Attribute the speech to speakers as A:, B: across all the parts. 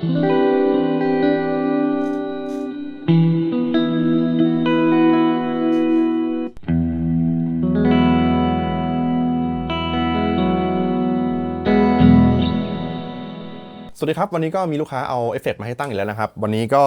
A: thank you สวัสดีครับ วันนี้ก็มีลูกค้าเอาเอฟเฟกต์มาให้ตั้งอีกแล้วนะครับ วันนี้ก็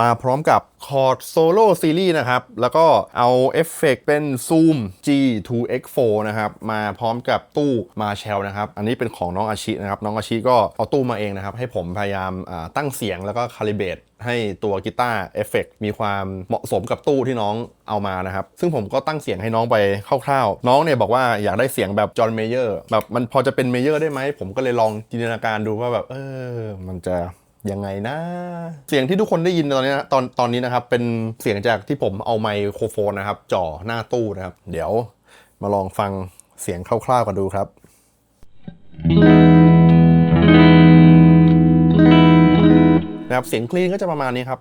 A: มาพร้อมกับคอร์ดโซโล่ซีรีส์นะครับ แล้วก็เอาเอฟเฟกต์เป็นซูม G2X4 นะครับมาพร้อมกับตู้มาเชลนะครับ อันนี้เป็นของน้องอาชินะครับ น้องอาชิก็เอาตู้มาเองนะครับ ให้ผมพยายามตั้งเสียงแล้วก็คาลิเบต ให้ตัวกีตาร์เอฟเฟกต์มีความเหมาะสมกับตู้ที่น้องเอามานะครับ ซึ่งผมก็ตั้งเสียงให้น้องไปคร่าวๆ น้องเนี่ยบอกว่าอยากได้เสียงแบบจอห์นเมเยอร์แบบมันพอจะเป็นเมเยอร์ได้ไหม ผมก็เลยลองจินตนาการดูว่าแบบ เออ มันจะยังไงนะ เสียงที่ทุกคนได้ยินตอนนี้นะตอนตอนนี้นะครับ เป็นเสียงจากที่ผมเอาไมโครโฟนนะครับ จ่อหน้าตู้นะครับ เดี๋ยวมาลองฟังเสียงคร่าวๆกันดูครับ นะครับเสียงคลีนก็จะประมาณนี้ครับ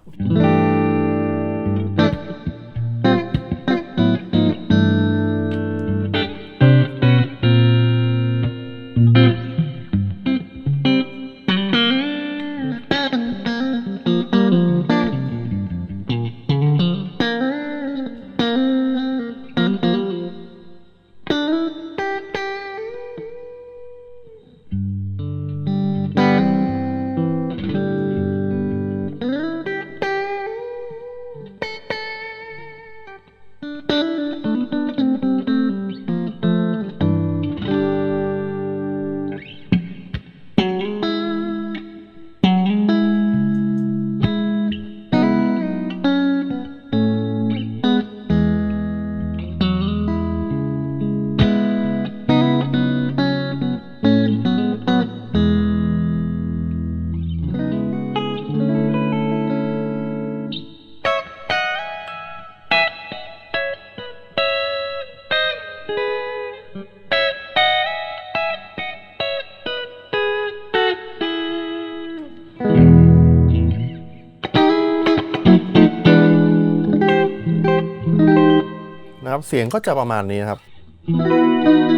A: นะครับ เสียงก็จะประมาณนี้นะครับ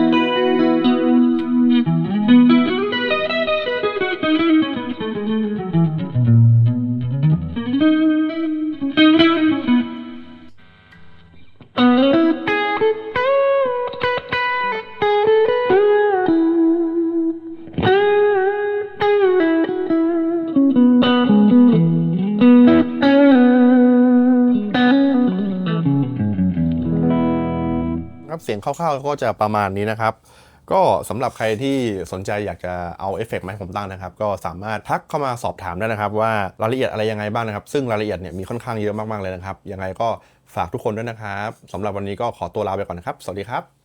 A: เสียงคร่าวๆก็จะประมาณนี้นะครับ ก็สำหรับใครที่สนใจอยากจะเอาเอฟเฟกต์มาให้ผมตั้งนะครับ ก็สามารถทักเข้ามาสอบถามได้นะครับ ว่ารายละเอียดอะไรยังไงบ้างนะครับ ซึ่งรายละเอียดเนี่ยมีค่อนข้างเยอะมากๆเลยนะครับ ยังไงก็ฝากทุกคนด้วยนะครับสำหรับวันนี้ก็ขอตัวลาไปก่อนนะครับ สวัสดีครับ